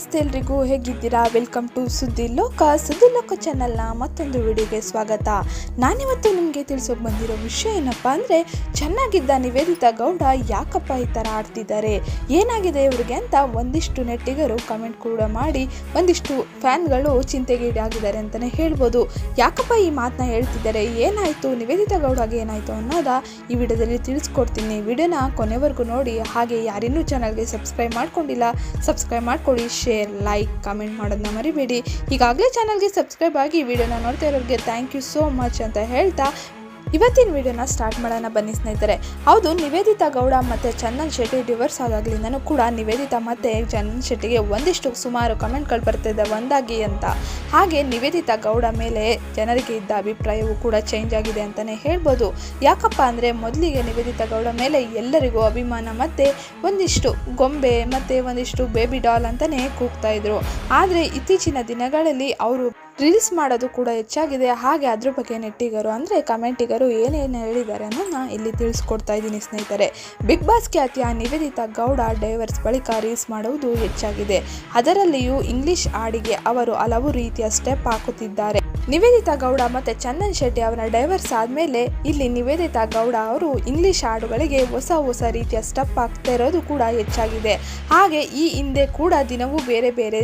ನಮಸ್ತೆ ಎಲ್ರಿಗೂ, ಹೇಗಿದ್ದೀರಾ? ವೆಲ್ಕಮ್ ಟು ಸುದ್ದಿ ಲೋಕ ಸುದ್ದಿ ಲೋಕ ಚಾನಲ್ನ ಮತ್ತೊಂದು ವಿಡಿಯೋಗೆ ಸ್ವಾಗತ. ನಾನಿವತ್ತು ನಿಮಗೆ ತಿಳಿಸೋಕೆ ಬಂದಿರೋ ವಿಷಯ ಏನಪ್ಪ ಅಂದರೆ, ಚೆನ್ನಾಗಿದ್ದ ನಿವೇದಿತಾ ಗೌಡ ಯಾಕಪ್ಪ ಈ ಥರ ಆಡ್ತಿದ್ದಾರೆ? ಏನಾಗಿದೆ ಇವರಿಗೆ ಅಂತ ಒಂದಿಷ್ಟು ನೆಟ್ಟಿಗರು ಕಮೆಂಟ್ ಕೂಡ ಮಾಡಿ, ಒಂದಿಷ್ಟು ಫ್ಯಾನ್ಗಳು ಚಿಂತೆಗೀಡಾಗಿದ್ದಾರೆ ಅಂತಲೇ ಹೇಳ್ಬೋದು. ಯಾಕಪ್ಪ ಈ ಮಾತನ್ನ ಹೇಳ್ತಿದ್ದಾರೆ? ಏನಾಯಿತು? ನಿವೇದಿತಾ ಗೌಡಗೆ ಏನಾಯಿತು ಅನ್ನೋದ ಈ ವಿಡಿಯೋದಲ್ಲಿ ತಿಳಿಸ್ಕೊಡ್ತೀನಿ. ವಿಡಿಯೋನ ಕೊನೆವರೆಗೂ ನೋಡಿ, ಹಾಗೆ ಯಾರಿನ್ನೂ ಚಾನಲ್ಗೆ ಸಬ್ಸ್ಕ್ರೈಬ್ ಮಾಡ್ಕೊಂಡಿಲ್ಲ ಸಬ್ಸ್ಕ್ರೈಬ್ ಮಾಡ್ಕೊಳ್ಳಿ ಲೈಕ್ ಕಮೆಂಟ್ ಮಾಡೋದನ್ನ ಮರಿಬೇಡಿ. ಈಗಾಗಲೇ ಚಾನಲ್ಗೆ ಸಬ್ಸ್ಕ್ರೈಬ್ ಆಗಿ ವಿಡಿಯೋನ ನೋಡ್ತಾ ಇರೋರಿಗೆ ಥ್ಯಾಂಕ್ ಯು ಸೋ ಮಚ್ ಅಂತ ಹೇಳ್ತಾ ಇವತ್ತಿನ ವಿಡಿಯೋನ ಸ್ಟಾರ್ಟ್ ಮಾಡೋಣ ಬನ್ನಿ ಸ್ನೇಹಿತರೆ. ಹೌದು, ನಿವೇದಿತಾ ಗೌಡ ಮತ್ತು ಚಂದನ್ ಶೆಟ್ಟಿ ಡಿವರ್ಸ್ ಆದಾಗ್ಲಿಂದನೂ ಕೂಡ ನಿವೇದಿತಾ ಮತ್ತು ಚಂದನ್ ಶೆಟ್ಟಿಗೆ ಒಂದಿಷ್ಟು ಸುಮಾರು ಕಮೆಂಟ್ಗಳು ಬರ್ತಿದೆ ಒಂದಾಗಿ ಅಂತ. ಹಾಗೆ ನಿವೇದಿತಾ ಗೌಡ ಮೇಲೆ ಜನರಿಗೆ ಇದ್ದ ಅಭಿಪ್ರಾಯವೂ ಕೂಡ ಚೇಂಜ್ ಆಗಿದೆ ಅಂತಲೇ ಹೇಳ್ಬೋದು. ಯಾಕಪ್ಪ ಅಂದರೆ ಮೊದಲಿಗೆ ನಿವೇದಿತಾ ಗೌಡ ಮೇಲೆ ಎಲ್ಲರಿಗೂ ಅಭಿಮಾನ ಮತ್ತು ಒಂದಿಷ್ಟು ಗೊಂಬೆ ಮತ್ತು ಒಂದಿಷ್ಟು ಬೇಬಿ ಡಾಲ್ ಅಂತಲೇ ಕೂಗ್ತಾ ಇದ್ರು. ಆದರೆ ಇತ್ತೀಚಿನ ದಿನಗಳಲ್ಲಿ ಅವರು ರೀಲ್ಸ್ ಮಾಡೋದು ಕೂಡ ಹೆಚ್ಚಾಗಿದೆ. ಹಾಗೆ ಅದ್ರ ಬಗ್ಗೆ ನೆಟ್ಟಿಗರು ಅಂದರೆ ಕಮೆಂಟಿಗರು ಏನೇನು ಹೇಳಿದ್ದಾರೆ ಅನ್ನೋದನ್ನ ಇಲ್ಲಿ ತಿಳಿಸ್ಕೊಡ್ತಾ ಇದ್ದೀನಿ ಸ್ನೇಹಿತರೆ. ಬಿಗ್ ಬಾಸ್ ಖ್ಯಾತಿಯ ನಿವೇದಿತ ಗೌಡ ಡೈವರ್ಸ್ ಬಳಿಕ ರೀಲ್ಸ್ ಮಾಡುವುದು ಹೆಚ್ಚಾಗಿದೆ. ಅದರಲ್ಲಿಯೂ ಇಂಗ್ಲಿಷ್ ಹಾಡಿಗೆ ಅವರು ಹಲವು ರೀತಿಯ ಸ್ಟೆಪ್ ಹಾಕುತ್ತಿದ್ದಾರೆ. ನಿವೇದಿತಾ ಗೌಡ ಮತ್ತು ಚಂದನ್ ಶೆಟ್ಟಿ ಅವರ ಡೈವರ್ಸ್ ಆದಮೇಲೆ ಇಲ್ಲಿ ನಿವೇದಿತಾ ಗೌಡ ಅವರು ಇಂಗ್ಲಿಷ್ ಹಾಡುಗಳಿಗೆ ಹೊಸ ಹೊಸ ರೀತಿಯ ಸ್ಟೆಪ್ ಆಗ್ತಾ ಇರೋದು ಕೂಡ ಹೆಚ್ಚಾಗಿದೆ. ಹಾಗೆ ಈ ಹಿಂದೆ ಕೂಡ ದಿನವೂ ಬೇರೆ ಬೇರೆ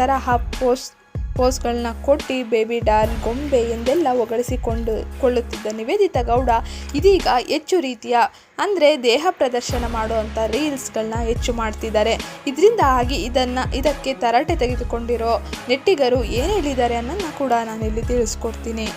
ತರಹ ಪೋಸ್ಟ್ ಪೋಸ್ಗಳನ್ನ ಕೊಟ್ಟು ಬೇಬಿ ಡಾಲ್ ಗೊಂಬೆ ಎಂದೆಲ್ಲ ಹೊಗಳಿಸಿಕೊಂಡು ಕೊಳ್ಳುತ್ತಿದ್ದ ನಿವೇದಿತಾ ಗೌಡ ಇದೀಗ ಹೆಚ್ಚು ರೀತಿಯ, ಅಂದರೆ ದೇಹ ಪ್ರದರ್ಶನ ಮಾಡುವಂಥ ರೀಲ್ಸ್ಗಳನ್ನ ಹೆಚ್ಚು ಮಾಡ್ತಿದ್ದಾರೆ. ಇದರಿಂದ ಆಗಿ ಇದನ್ನು, ಇದಕ್ಕೆ ತರಾಟೆ ತೆಗೆದುಕೊಂಡಿರೋ ನೆಟ್ಟಿಗರು ಏನು ಹೇಳಿದ್ದಾರೆ ಅನ್ನೋದನ್ನ ಕೂಡ ನಾನಿಲ್ಲಿ ತಿಳಿಸ್ಕೊಡ್ತೀನಿ.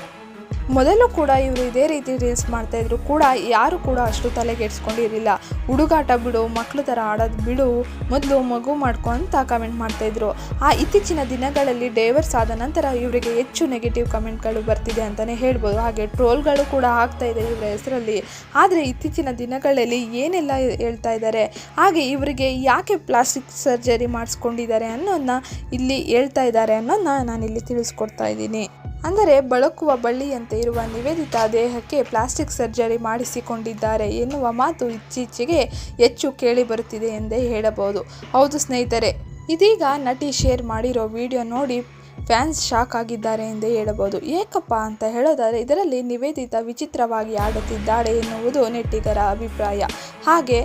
ಮೊದಲು ಕೂಡ ಇವರು ಇದೇ ರೀತಿ ರೀಲ್ಸ್ ಮಾಡ್ತಾಯಿದ್ರು ಕೂಡ ಯಾರು ಕೂಡ ಅಷ್ಟು ತಲೆಗೆಡ್ಸ್ಕೊಂಡಿರಲಿಲ್ಲ. ಹುಡುಗಾಟ ಬಿಡು ಮಕ್ಕಳು ಥರ ಆಡೋದು ಬಿಡು, ಮೊದಲು ಮಗು ಮಾಡ್ಕೊ ಅಂತ ಕಮೆಂಟ್ ಮಾಡ್ತಾಯಿದ್ರು ಆ ಇತ್ತೀಚಿನ ದಿನಗಳಲ್ಲಿ ಡೈವರ್ಸ್ ಆದ ನಂತರ ಇವರಿಗೆ ಹೆಚ್ಚು ನೆಗೆಟಿವ್ ಕಮೆಂಟ್ಗಳು ಬರ್ತಿದೆ ಅಂತಲೇ ಹೇಳ್ಬೋದು. ಹಾಗೆ ಟ್ರೋಲ್ಗಳು ಕೂಡ ಆಗ್ತಾ ಇದೆ ಇವರ ಹೆಸರಲ್ಲಿ. ಆದರೆ ಇತ್ತೀಚಿನ ದಿನಗಳಲ್ಲಿ ಏನೆಲ್ಲ ಹೇಳ್ತಾ ಇದ್ದಾರೆ ಹಾಗೆ ಇವರಿಗೆ ಯಾಕೆ ಪ್ಲಾಸ್ಟಿಕ್ ಸರ್ಜರಿ ಮಾಡಿಸ್ಕೊಂಡಿದ್ದಾರೆ ಅನ್ನೋದನ್ನ ಇಲ್ಲಿ ಹೇಳ್ತಾ ಇದ್ದಾರೆ ಅನ್ನೋದನ್ನ ನಾನಿಲ್ಲಿ ತಿಳಿಸ್ಕೊಡ್ತಾ ಇದ್ದೀನಿ. ಅಂದರೆ ಬಳಕುವ ಬಳ್ಳಿಯಂತೆ ಇರುವ ನಿವೇದಿತಾ ದೇಹಕ್ಕೆ ಪ್ಲಾಸ್ಟಿಕ್ ಸರ್ಜರಿ ಮಾಡಿಸಿಕೊಂಡಿದ್ದಾರೆ ಎನ್ನುವ ಮಾತು ಇತ್ತೀಚೆಗೆ ಹೆಚ್ಚು ಕೇಳಿ ಬರುತ್ತಿದೆ ಎಂದೇ ಹೇಳಬಹುದು. ಹೌದು ಸ್ನೇಹಿತರೆ, ಇದೀಗ ನಟಿ ಶೇರ್ ಮಾಡಿರೋ ವಿಡಿಯೋ ನೋಡಿ ಫ್ಯಾನ್ಸ್ ಶಾಕ್ ಆಗಿದ್ದಾರೆ ಎಂದೇ ಹೇಳಬಹುದು. ಏಕಪ್ಪ ಅಂತ ಹೇಳೋದಾದರೆ, ಇದರಲ್ಲಿ ನಿವೇದಿತಾ ವಿಚಿತ್ರವಾಗಿ ಆಡುತ್ತಿದ್ದಾಳೆ ಎನ್ನುವುದು ನೆಟ್ಟಿಗರ ಅಭಿಪ್ರಾಯ. ಹಾಗೆ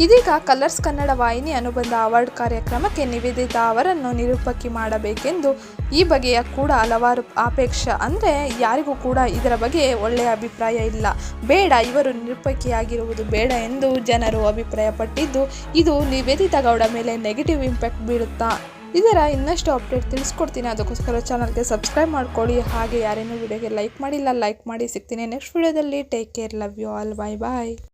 ಇದೀಗ ಕಲರ್ಸ್ ಕನ್ನಡ ವಾಹಿನಿ ಅನುಬಂಧ ಅವಾರ್ಡ್ ಕಾರ್ಯಕ್ರಮಕ್ಕೆ ನಿವೇದಿತಾ ಅವರನ್ನು ನಿರೂಪಕಿ ಮಾಡಬೇಕೆಂದು ಈ ಬಗೆಯ ಕೂಡ ಹಲವಾರು ಅಪೇಕ್ಷ. ಅಂದರೆ ಯಾರಿಗೂ ಕೂಡ ಇದರ ಬಗ್ಗೆ ಒಳ್ಳೆಯ ಅಭಿಪ್ರಾಯ ಇಲ್ಲ. ಬೇಡ, ಇವರು ನಿರೂಪಕಿಯಾಗಿರುವುದು ಬೇಡ ಎಂದು ಜನರು ಅಭಿಪ್ರಾಯಪಟ್ಟಿದ್ದು, ಇದು ನಿವೇದಿತಾ ಗೌಡ ಮೇಲೆ ನೆಗೆಟಿವ್ ಇಂಪ್ಯಾಕ್ಟ್ ಬೀಳುತ್ತಾ ಇದರ ಇನ್ನಷ್ಟು ಅಪ್ಡೇಟ್ ತಿಳಿಸ್ಕೊಡ್ತೀನಿ. ಅದಕ್ಕೋಸ್ಕರ ಚಾನಲ್ಗೆ ಸಬ್ಸ್ಕ್ರೈಬ್ ಮಾಡ್ಕೊಳ್ಳಿ. ಹಾಗೆ ಯಾರೇನೂ ವಿಡಿಯೋಗೆ ಲೈಕ್ ಮಾಡಿಲ್ಲ ಲೈಕ್ ಮಾಡಿ ಸಿಗ್ತೀನಿ ನೆಕ್ಸ್ಟ್ ವಿಡಿಯೋದಲ್ಲಿ take care love you all bye bye